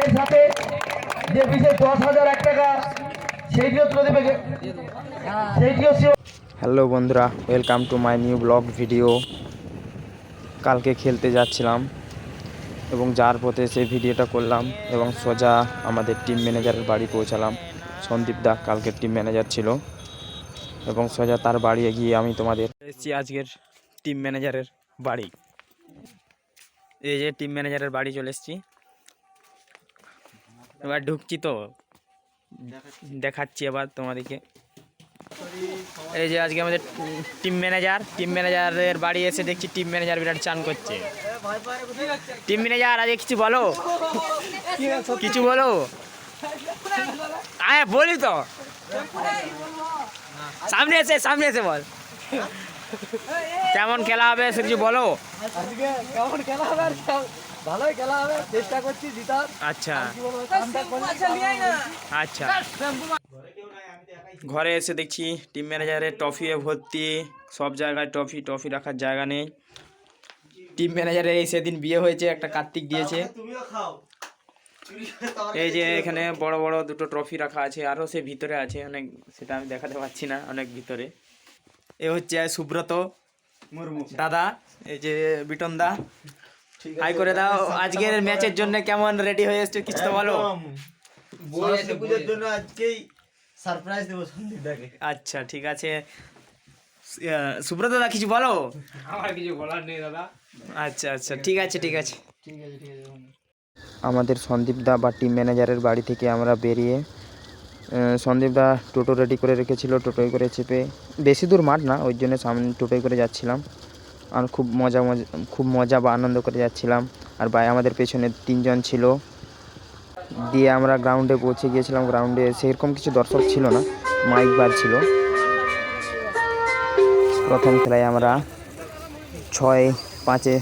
এর সাথে যে বিশেষ দশ হাজার এক টাকা, সেইটিও তুলে দেবে সেইটিও হ্যালো বন্ধুরা welcome to my new vlog video কালকে খেলতে যাচ্ছিলাম এবং যার পথে সেই ভিডিওটা করলাম এবং সোজা আমাদের টিম ম্যানেজারের বাড়ি পৌঁছালাম। সন্দীপ দা কালকের টিম ম্যানেজার ছিল এবং সোজা তার বাড়ি গিয়ে আমি তোমাদের এসেছি আজকের টিম ম্যানেজারের বাড়ি। এই যে টিম ম্যানেজারের বাড়ি চলে এসেছি। এবার ঢুকছি তো। দেখাচ্ছি এবার তোমাদেরকে। এই যে আজকে আমাদের টিম ম্যানেজার টিম ম্যানেজারের বাড়ি এসে দেখছি টিম ম্যানেজার বিরাট চান করছে। টিম ম্যানেজার আজকে কিছু বলো? কিছু বলো? হ্যাঁ বলি তো। সামনে এসে সামনে এসে বল। কেমন খেলা হবে সে কিছু বলো। আজকে কেমন খেলা হবে আর ভালোই খেলা হবে চেষ্টা করছি জিতার। আচ্ছা। করছি আচ্ছা ঘরে এসে দেখছি টিম ম্যানেজারের ট্রফি ভর্তি সব জায়গায় ট্রফি ট্রফি রাখার জায়গা নেই। টিম ম্যানেজারের এই সেদিন বিয়ে হয়েছে একটা কার্তিক দিয়েছে। এই যে এখানে বড় বড় দুটো ট্রফি রাখা আছে আরও সে ভিতরে আছে অনেক সেটা আমি দেখাতে পারছি না অনেক ভিতরে। এ হচ্ছে সুব্রত দাদা এই যে বিটন দা। হাই করে দাও আজকের ম্যাচের জন্য কেমন রেডি হয়ে এসছো কিছু তো বলো। জন্য আজকেই সারপ্রাইজ দেবো সন্দীপদাকে। আচ্ছা ঠিক আছে। সুব্রত দা কিছু বলো? আমার কিছু বলার নেই দাদা। আচ্ছা আচ্ছা ঠিক আছে ঠিক আছে। ঠিক আছে ঠিক আছে আমাদের সন্দীপ দা বা টিম ম্যানেজারের বাড়ি থেকে আমরা বেরিয়ে আহ, সন্দীপ দা টোটো রেডি করে রেখেছিল টোটোয় করে চেপে। বেশি দূর মাঠ না ওই জন্য সামনে টোটোয় করে যাচ্ছিলাম। আর খুব মজা মজা খুব মজা বা আনন্দ করে যাচ্ছিলাম। আর ভাই আমাদের পেছনে তিনজন ছিল। দিয়ে আমরা গ্রাউন্ডে পৌঁছে গিয়েছিলাম। গ্রাউন্ডে সেরকম কিছু দর্শক ছিল না মাইক বাজছিল প্রথম খেলায় আমরা ছয় পাঁচে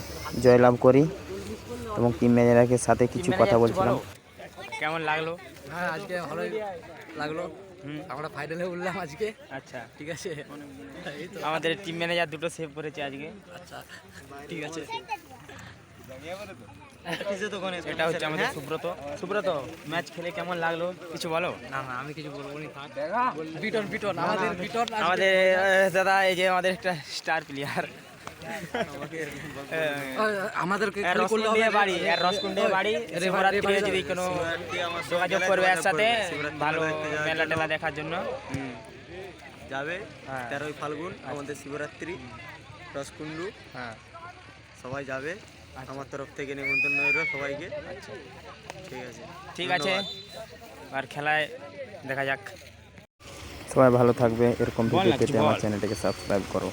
জয়লাভ করি এবং টিম ম্যানেজারের সাথে কিছু কথা বলছিলাম। কেমন লাগল? হ্যাঁ আজকে ভালোই লাগল। আমরা ফাইনালে উঠলাম আজকে। আচ্ছা। ঠিক আছে? আমাদের টিম ম্যানেজার দুটো সেভ করেছে আজকে। আচ্ছা ঠিক আছে। এটা হচ্ছে আমাদের সুব্রত। সুব্রত ম্যাচ খেলে কেমন লাগল? কিছু বলো? না না আমি কিছু বলব বিটন বিটন আমাদের বিটন আমাদের দাদা এই যে আমাদের একটা স্টার প্লেয়ার আমাদেরকে বাড়ি বাড়ি শিবরাত্রি যদি কোনো যোগাযোগ করবে এর ভালো মেলা টেলা দেখার জন্য। হুম, যাবে হ্যাঁ। তেরোই ফাল্গুন আমাদের শিবরাত্রি রসকুন্ডু হ্যাঁ। সবাই যাবে। আমার তরফ থেকে নিমন্ত্রণ রইল সবাইকে। ঠিক আছে। ঠিক আছে। আর খেলায় দেখা যাক। সবাই ভালো থাকবে। এরকম ভিডিও পেতে আমার চ্যানেলটাকে সাবস্ক্রাইব করো।